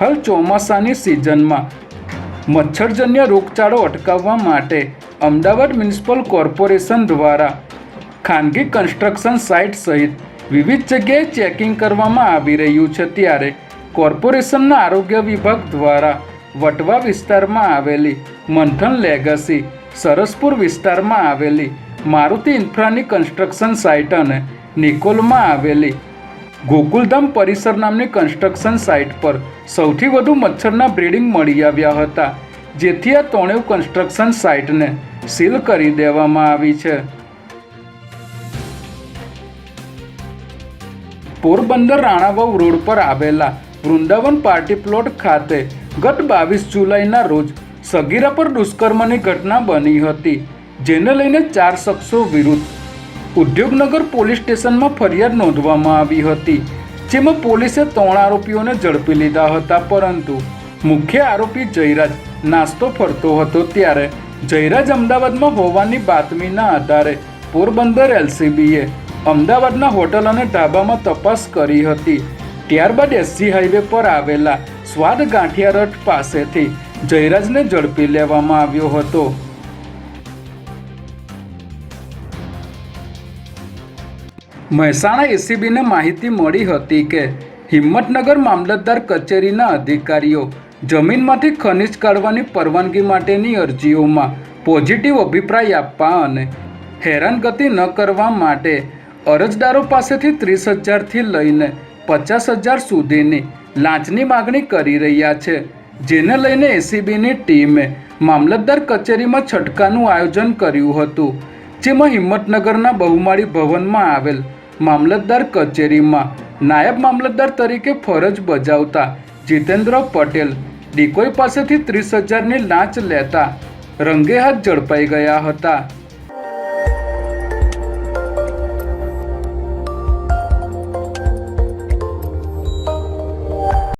હાલ ચોમાસાની સિઝનમાં મચ્છરજન્ય રોગચાળો અટકાવવા માટે અમદાવાદ મ્યુનિસિપલ કોર્પોરેશન દ્વારા ખાનગી કન્સ્ટ્રક્શન સાઇટ સહિત વિવિધ જગ્યાએ ચેકિંગ કરવામાં આવી રહ્યું છે. ત્યારે કોર્પોરેશનના આરોગ્ય વિભાગ દ્વારા વટવા વિસ્તારમાં આવેલી મંથન લેગસી સરસપુર વિસ્તારમાં આવેલી મારુતિ ઇન્ફ્રાની કન્સ્ટ્રક્શન સાઇટ અને નિકોલમાં આવેલી ગોકુલધામ પરિસર નામની કન્સ્ટ્રક્શન સાઇટ પર સૌથી વધુ મચ્છરના બ્રીડિંગ મળી આવ્યા હતા, જેથી આ ત્રણેય કન્સ્ટ્રક્શન સાઇટને સીલ કરી દેવામાં આવી છે. પોરબંદર રાણાવાવ રોડ પર આવેલા વૃંદાવન પાર્ટી પ્લોટ ખાતે ગત બાવીસ જુલાઈના રોજ સગીરા પર દુષ્કર્મની ઘટના બની હતી, જેને લઈને ચાર શખ્સો વિરુદ્ધ ઉદ્યોગનગર પોલીસ સ્ટેશનમાં ફરિયાદ નોંધવામાં આવી હતી, જેમાં પોલીસે ત્રણ આરોપીઓને ઝડપી લીધા હતા, પરંતુ મુખ્ય આરોપી જયરાજ નાસ્તો ફરતો હતો ત્યારે જયરાજ અમદાવાદમાં હોવાની બાતમીના આધારે પોરબંદર એલસીબીએ અમદાવાદના હોટલ અને ઢાબામાં તપાસ કરી હતી. ત્યારબાદ એસજી હાઈવે પર આવેલા સ્વાદ ગાંઠિયા રથ પાસેથી જયરાજને ઝડપી લેવામાં આવ્યો હતો. મહેસાણા એસીબીને માહિતી મળી હતી કે હિંમતનગર મામલતદાર કચેરીના અધિકારીઓ જમીનમાંથી ખનિજ કાઢવાની પરવાનગી માટેની અરજીઓમાં પોઝિટિવ અભિપ્રાય આપવા અને હેરાનગતિ ન કરવા માટે અરજદારો પાસેથી ત્રીસ હજારથી લઈને પચાસ હજાર સુધીની લાંચની માગણી કરી રહ્યા છે, જેને લઈને એસીબીની ટીમે મામલતદાર કચેરીમાં છટકાનું આયોજન કર્યું હતું, જેમાં હિંમતનગરના બહુમાળી ભવનમાં આવેલ મામલતદાર કચેરીમાં નાયબ મામલતદાર તરીકે ફરજ બજાવતા જીતેન્દ્ર પટેલ ડિકોઈ પાસેથી ત્રીસ હજારની લાંચ લેતા રંગે હાથ ઝડપાઈ ગયા હતા.